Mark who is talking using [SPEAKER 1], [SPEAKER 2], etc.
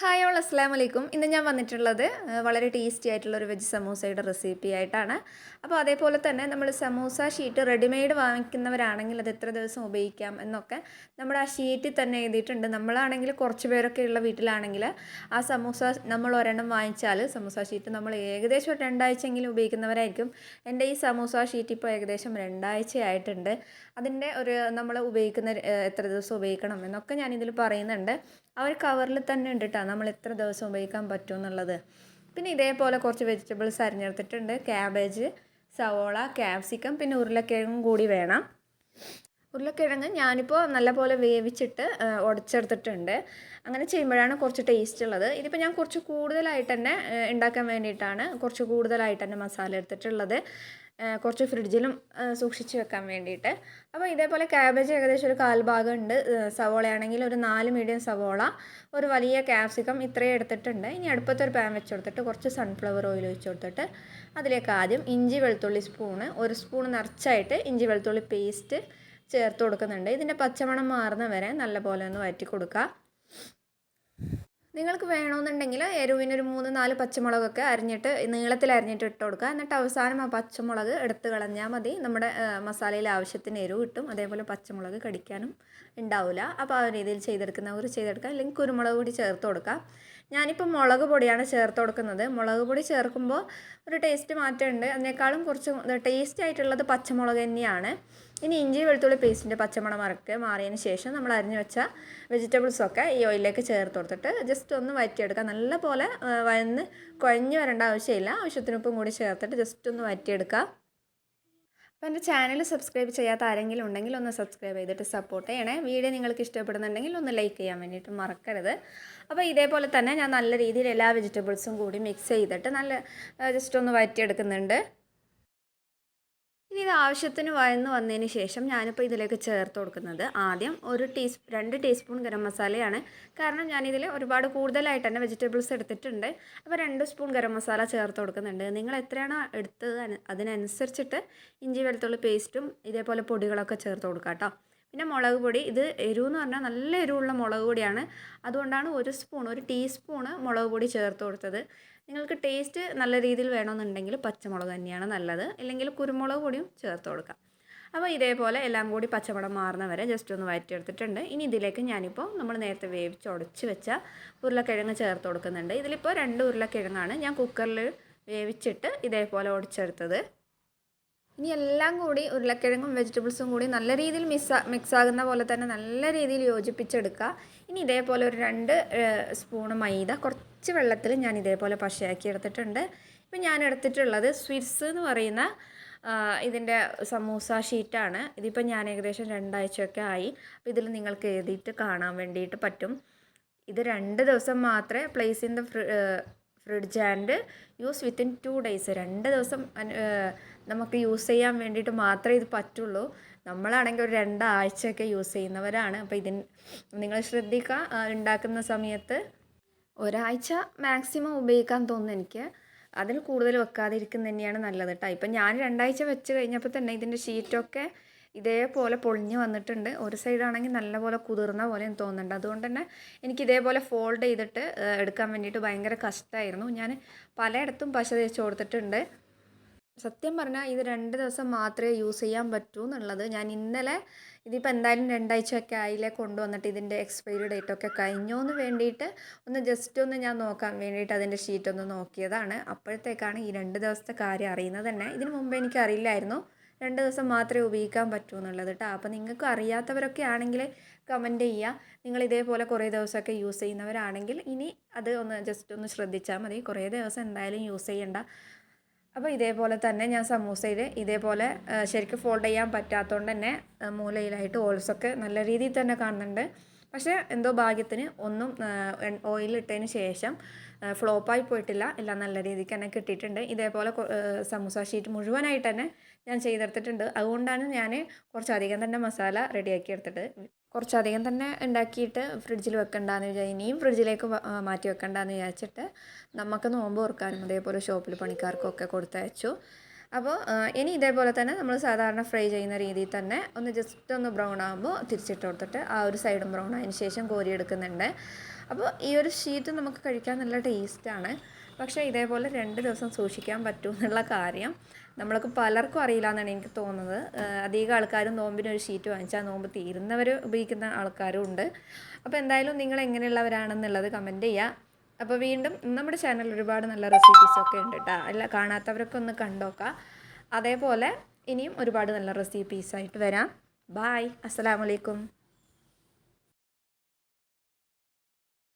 [SPEAKER 1] Hi all അസ്സാം വലൈക്കും ഇന്ന് ഞാൻ വന്നിട്ടുള്ളത് വളരെ ടേസ്റ്റി ആയിട്ടുള്ള ഒരു വെജ് സമൂസയുടെ റെസിപ്പി ആയിട്ടാണ്. അപ്പോൾ അതേപോലെ തന്നെ നമ്മൾ സമൂസ ഷീറ്റ് റെഡിമെയ്ഡ് വാങ്ങിക്കുന്നവരാണെങ്കിൽ അത് എത്ര ദിവസം ഉപയോഗിക്കാം എന്നൊക്കെ നമ്മൾ ആ ഷീറ്റിൽ തന്നെ എഴുതിയിട്ടുണ്ട്. നമ്മളാണെങ്കിൽ കുറച്ച് പേരൊക്കെ ഉള്ള വീട്ടിലാണെങ്കിൽ ആ സമൂസ നമ്മൾ ഒരെണ്ണം വാങ്ങിച്ചാൽ സമൂസ ഷീറ്റ് നമ്മൾ ഏകദേശം ഒരു രണ്ടാഴ്ചയെങ്കിലും ഉപയോഗിക്കുന്നവരായിരിക്കും. എന്റെ ഈ സമൂസ ഷീറ്റ് ഇപ്പോൾ ഏകദേശം രണ്ടാഴ്ച ആയിട്ടുണ്ട് അതിന്റെ ഒരു നമ്മൾ ഉപയോഗിക്കുന്ന എത്ര ദിവസം ഉപയോഗിക്കണം എന്നൊക്കെ ഞാനിതിൽ പറയുന്നുണ്ട്. ഒരു കവറിൽ തന്നെ ഉണ്ട് കേട്ടോ നമ്മൾ എത്ര ദിവസം ഉപയോഗിക്കാൻ പറ്റും എന്നുള്ളത് പിന്നെ ഇതേപോലെ കുറച്ച് വെജിറ്റബിൾസ് അരിഞ്ഞെടുത്തിട്ടുണ്ട്. ക്യാബേജ് സവോള ക്യാപ്സിക്കം പിന്നെ ഉരുളക്കിഴങ്ങും കൂടി വേണം. ഉരുളക്കിഴങ്ങ് ഞാനിപ്പോൾ നല്ലപോലെ വേവിച്ചിട്ട് ഉടച്ചെടുത്തിട്ടുണ്ട് അങ്ങനെ ചെയ്യുമ്പോഴാണ് കുറച്ച് ടേസ്റ്റ് ഉള്ളത്. ഇതിപ്പോൾ ഞാൻ കുറച്ച് കൂടുതലായിട്ട് തന്നെ ഉണ്ടാക്കാൻ വേണ്ടിയിട്ടാണ് കുറച്ച് കൂടുതലായിട്ട് തന്നെ മസാല എടുത്തിട്ടുള്ളത്. കുറച്ച് ഫ്രിഡ്ജിലും സൂക്ഷിച്ച് വെക്കാൻ വേണ്ടിയിട്ട്. അപ്പോൾ ഇതേപോലെ ക്യാബേജ് ഏകദേശം ഒരു കാൽഭാഗം ഉണ്ട് സവോളയാണെങ്കിൽ ഒരു നാല് മീഡിയം സവോള ഒരു വലിയ ക്യാപ്സിക്കം ഇത്രയും എടുത്തിട്ടുണ്ട്. ഇനി അടുപ്പത്തൊരു പാൻ വെച്ച് കൊടുത്തിട്ട് കുറച്ച് സൺഫ്ലവർ ഓയിൽ ഒഴിച്ച് കൊടുത്തിട്ട് അതിലേക്ക് ആദ്യം ഇഞ്ചി വെളുത്തുള്ളി സ്പൂണ് ഒരു സ്പൂൺ നിറച്ചായിട്ട് ഇഞ്ചി വെളുത്തുള്ളി പേസ്റ്റ് ചേർത്ത് കൊടുക്കുന്നുണ്ട്. ഇതിന്റെ പച്ചമണം മാറുന്ന വരെ നല്ലപോലെ ഒന്ന് വഴറ്റി കൊടുക്കുക നിങ്ങൾക്ക് വേണമെന്നുണ്ടെങ്കിൽ എരിവിനൊരു മൂന്ന് നാല് പച്ചമുളകൊക്കെ അരിഞ്ഞിട്ട് നീളത്തിൽ അരിഞ്ഞിട്ട് ഇട്ട് കൊടുക്കുക. എന്നിട്ട് അവസാനം ആ പച്ചമുളക് എടുത്ത് കളഞ്ഞാൽ മതി. നമ്മുടെ മസാലയിൽ ആവശ്യത്തിന് എരിവ് കിട്ടും. അതേപോലെ പച്ചമുളക് കടിക്കാനും ഉണ്ടാവില്ല. അപ്പോൾ ആ രീതിയിൽ ചെയ്തെടുക്കുന്നവർ ചെയ്തെടുക്കുക. അല്ലെങ്കിൽ കുരുമുളക് പൊടി ചേർത്ത് കൊടുക്കുക. ഞാനിപ്പോൾ മുളക് പൊടിയാണ് ചേർത്ത് കൊടുക്കുന്നത്. മുളക് പൊടി ചേർക്കുമ്പോൾ ഒരു ടേസ്റ്റ് മാറ്റമുണ്ട്. അതിനേക്കാളും കുറച്ച് ടേസ്റ്റ് ആയിട്ടുള്ളത് പച്ചമുളക് തന്നെയാണ്. ഇനി ഇഞ്ചി വെളുത്തുള്ളി പേസ്റ്റിന്റെ പച്ചമണം മറക്ക് മാറിയതിന് ശേഷം നമ്മൾ അരിഞ്ഞു വെച്ച വെജിറ്റബിൾസൊക്കെ ഈ ഓയിലിലേക്ക് ചേർത്ത് കൊടുത്തിട്ട് ജസ്റ്റ് ഒന്ന് വറ്റിയെടുക്കുക നല്ല പോലെ വന്ന് കുഴഞ്ഞ് വരേണ്ട ആവശ്യമില്ല. ആവശ്യത്തിന് ഉപ്പും കൂടി ചേർത്തിട്ട് ജസ്റ്റ് ഒന്ന് വറ്റിയെടുക്കുക അപ്പോൾ എന്റെ ചാനൽ സബ്സ്ക്രൈബ് ചെയ്യാത്ത ആരെങ്കിലും ഉണ്ടെങ്കിൽ ഒന്ന് സബ്സ്ക്രൈബ് ചെയ്തിട്ട് സപ്പോർട്ട് ചെയ്യണേ. വീഡിയോ നിങ്ങൾക്ക് ഇഷ്ടപ്പെടുന്നുണ്ടെങ്കിൽ ഒന്ന് ലൈക്ക് ചെയ്യാൻ വേണ്ടിയിട്ട് മറക്കരുത്. അപ്പോൾ ഇതേപോലെ തന്നെ ഞാൻ നല്ല രീതിയിൽ എല്ലാ വെജിറ്റബിൾസും കൂടി മിക്സ് ചെയ്തിട്ട് നല്ല ജസ്റ്റ് ഒന്ന് വഴറ്റിയെടുക്കുന്നുണ്ട് ഇനി ഇത് ആവശ്യത്തിന് വയന്ന് വന്നതിന് ശേഷം ഞാനിപ്പോൾ ഇതിലേക്ക് ചേർത്ത് കൊടുക്കുന്നത് ആദ്യം ഒരു ടീസ് രണ്ട് ടീസ്പൂൺ ഗരം മസാലയാണ്. കാരണം ഞാനിതിൽ ഒരുപാട് കൂടുതലായിട്ട് തന്നെ വെജിറ്റബിൾസ് എടുത്തിട്ടുണ്ട്. അപ്പോൾ രണ്ട് സ്പൂൺ ഗരം മസാല ചേർത്ത് കൊടുക്കുന്നുണ്ട്. നിങ്ങൾ എത്രയാണോ എടുത്തത് അതിനനുസരിച്ചിട്ട് ഇഞ്ചി വെളുത്തുള്ളി പേസ്റ്റും ഇതേപോലെ പൊടികളൊക്കെ ചേർത്ത് കൊടുക്കാം കേട്ടോ പിന്നെ മുളക് പൊടി ഇത് എരിവെന്ന് പറഞ്ഞാൽ നല്ല എരിവുള്ള മുളക് പൊടിയാണ്. അതുകൊണ്ടാണ് ഒരു സ്പൂൺ ഒരു ടീസ്പൂണ് മുളക് പൊടി ചേർത്ത് കൊടുത്തത്. നിങ്ങൾക്ക് ടേസ്റ്റ് നല്ല രീതിയിൽ വേണമെന്നുണ്ടെങ്കിൽ പച്ചമുളക് തന്നെയാണ് നല്ലത്. ഇല്ലെങ്കിൽ കുരുമുളക് പൊടിയും ചേർത്ത് കൊടുക്കാം. അപ്പോൾ ഇതേപോലെ എല്ലാം കൂടി പച്ചമണം മാറുന്ന വരെ ജസ്റ്റ് ഒന്ന് വഴറ്റിയെടുത്തിട്ടുണ്ട്. ഇനി ഇതിലേക്ക് ഞാനിപ്പോൾ നമ്മൾ നേരത്തെ വേവിച്ച് ഉടച്ച് വെച്ച ഉരുളക്കിഴങ്ങ് ചേർത്ത് കൊടുക്കുന്നുണ്ട്. ഇതിലിപ്പോൾ രണ്ട് ഉരുളക്കിഴങ്ങാണ് ഞാൻ കുക്കറിൽ വേവിച്ചിട്ട് ഇതേപോലെ ഉടച്ചെടുത്തത്. ഇനി എല്ലാം കൂടി ഉരുളക്കിഴങ്ങും വെജിറ്റബിൾസും കൂടി നല്ല രീതിയിൽ മിക്സ് മിക്സ് ആകുന്ന പോലെ തന്നെ നല്ല രീതിയിൽ യോജിപ്പിച്ചെടുക്കുക. ഇനി ഇതേപോലെ ഒരു രണ്ട് സ്പൂണ് മൈദ കുറച്ച് വെള്ളത്തിൽ ഞാൻ ഇതേപോലെ പശയാക്കി എടുത്തിട്ടുണ്ട്. ഇപ്പം ഞാൻ എടുത്തിട്ടുള്ളത് സ്വിറ്റ്സ് എന്ന് പറയുന്ന ഇതിന്റെ സമൂസ ഷീറ്റാണ്. ഇതിപ്പോൾ ഞാൻ ഏകദേശം രണ്ടാഴ്ചയൊക്കെ ആയി. അപ്പോൾ ഇതിൽ നിങ്ങൾക്ക് എഴുതിയിട്ട് കാണാൻ വേണ്ടിയിട്ട് പറ്റും. ഇത് രണ്ട് ദിവസം മാത്രമേ place in the fridge and use within two days. രണ്ട് ദിവസം നമുക്ക് യൂസ് ചെയ്യാൻ വേണ്ടിയിട്ട് മാത്രമേ ഇത് പറ്റുള്ളൂ. നമ്മളാണെങ്കിൽ ഒരു രണ്ടാഴ്ചയൊക്കെ യൂസ് ചെയ്യുന്നവരാണ്. അപ്പോൾ ഇതിന് നിങ്ങൾ ശ്രദ്ധിക്കുക ഉണ്ടാക്കുന്ന സമയത്ത്. ഒരാഴ്ച മാക്സിമം ഉപയോഗിക്കാൻ തോന്നുന്നു എനിക്ക്. അതിൽ കൂടുതൽ വെക്കാതിരിക്കുന്നത് തന്നെയാണ് നല്ലത് കേട്ടോ ഇപ്പം ഞാൻ രണ്ടാഴ്ച വെച്ച് കഴിഞ്ഞപ്പോൾ തന്നെ ഇതിന്റെ ഷീറ്റൊക്കെ ഇതേപോലെ പൊളിഞ്ഞ് വന്നിട്ടുണ്ട്. ഒരു സൈഡാണെങ്കിൽ നല്ലപോലെ കുതിർന്ന പോലെ എനിക്ക് തോന്നുന്നുണ്ട്. അതുകൊണ്ട് തന്നെ എനിക്ക് ഇതേപോലെ ഫോൾഡ് ചെയ്തിട്ട് എടുക്കാൻ വേണ്ടിയിട്ട് ഭയങ്കര കഷ്ടമായിരുന്നു ഞാൻ പലയിടത്തും പശ തേച്ച് കൊടുത്തിട്ടുണ്ട്. സത്യം പറഞ്ഞാൽ ഇത് രണ്ട് ദിവസം മാത്രമേ യൂസ് ചെയ്യാൻ പറ്റൂ എന്നുള്ളത്. ഞാൻ ഇന്നലെ ഇതിപ്പോൾ എന്തായാലും രണ്ടാഴ്ചയൊക്കെ ആയില്ലേ കൊണ്ടുവന്നിട്ട് ഇതിന്റെ എക്സ്പയറി ഡേറ്റ് ഒക്കെ കഴിഞ്ഞോന്ന് വേണ്ടിയിട്ട് ഒന്ന് ജസ്റ്റ് ഒന്ന് ഞാൻ നോക്കാൻ വേണ്ടിയിട്ട് അതിന്റെ ഷീറ്റ് ഒന്ന് നോക്കിയതാണ്. അപ്പോഴത്തേക്കാണ് ഈ രണ്ട് ദിവസത്തെ കാര്യം അറിയുന്നത് തന്നെ. ഇതിന് മുമ്പ് എനിക്ക് അറിയില്ലായിരുന്നു രണ്ട് ദിവസം മാത്രമേ ഉപയോഗിക്കാൻ പറ്റൂ എന്നുള്ളത് കേട്ടോ അപ്പോൾ നിങ്ങൾക്ക് അറിയാത്തവരൊക്കെ ആണെങ്കിൽ കമന്റ് ചെയ്യുക നിങ്ങൾ ഇതേപോലെ കുറേ ദിവസമൊക്കെ യൂസ് ചെയ്യുന്നവരാണെങ്കിൽ ഇനി അത് ഒന്ന് ജസ്റ്റ് ഒന്ന് ശ്രദ്ധിച്ചാൽ മതി. കുറേ ദിവസം എന്തായാലും യൂസ് ചെയ്യണ്ട. അപ്പോൾ ഇതേപോലെ തന്നെ ഞാൻ സമൂസയിൽ ഇതേപോലെ ശരിക്കും ഫോൾഡ് ചെയ്യാൻ പറ്റാത്തതുകൊണ്ട് തന്നെ മൂലയിലായിട്ട് ഓൾസൊക്കെ നല്ല രീതിയിൽ തന്നെ കാണുന്നുണ്ട്. പക്ഷേ എന്തോ ഭാഗ്യത്തിന് ഒന്നും ഓയിലിട്ടതിന് ശേഷം ഫ്ലോപ്പായി പോയിട്ടില്ല. എല്ലാം നല്ല രീതിക്ക് തന്നെ കിട്ടിയിട്ടുണ്ട്. ഇതേപോലെ സമൂസ ഷീറ്റ് മുഴുവനായിട്ട് തന്നെ ഞാൻ ചെയ്തെടുത്തിട്ടുണ്ട്. അതുകൊണ്ടാണ് ഞാൻ കുറച്ചധികം തന്നെ മസാല റെഡിയാക്കി എടുത്തിട്ട് കുറച്ചധികം തന്നെ ഉണ്ടാക്കിയിട്ട് ഫ്രിഡ്ജിൽ വെക്കണ്ടെന്ന് വിചാരിച്ചു ഇനിയും ഫ്രിഡ്ജിലേക്ക് മാറ്റി വെക്കണ്ടെന്ന് വിചാരിച്ചിട്ട് നമുക്ക് നോമ്പ് ഓർക്കാനും അതേപോലെ ഷോപ്പിൽ പണിക്കാർക്കൊക്കെ കൊടുത്തയച്ചു. അപ്പോൾ ഇനി ഇതേപോലെ തന്നെ നമ്മൾ സാധാരണ ഫ്രൈ ചെയ്യുന്ന രീതിയിൽ തന്നെ ഒന്ന് ജസ്റ്റ് ഒന്ന് ബ്രൗൺ ആകുമ്പോൾ തിരിച്ചിട്ട് കൊടുത്തിട്ട് ആ ഒരു സൈഡും ബ്രൗൺ ആയതിനു ശേഷം കോരി എടുക്കുന്നുണ്ട്. അപ്പോൾ ഈ ഒരു ഷീറ്റ് നമുക്ക് കഴിക്കാൻ നല്ല ടേസ്റ്റാണ് പക്ഷേ ഇതേപോലെ രണ്ട് ദിവസം സൂക്ഷിക്കാൻ പറ്റും എന്നുള്ള കാര്യം നമ്മൾക്ക് പലർക്കും അറിയില്ല എന്നാണ് എനിക്ക് തോന്നുന്നത്. അധികം ആൾക്കാരും നോമ്പിന് ഒരു ഷീറ്റ് വാങ്ങിച്ചാൽ നോമ്പ് തീരുന്നവർ ഉപയോഗിക്കുന്ന ആൾക്കാരും ഉണ്ട്. അപ്പോൾ എന്തായാലും നിങ്ങൾ എങ്ങനെയുള്ളവരാണെന്നുള്ളത് കമന്റ് ചെയ്യുക. അപ്പോൾ വീണ്ടും നമ്മുടെ ചാനലിൽ ഒരുപാട് നല്ല റെസിപ്പീസൊക്കെ ഉണ്ട് കേട്ടോ അല്ല കാണാത്തവരൊക്കെ ഒന്ന് കണ്ടോക്കാം. അതേപോലെ ഇനിയും ഒരുപാട് നല്ല റെസിപ്പീസായിട്ട് വരാം. ബായ് അസ്സലാമലൈക്കും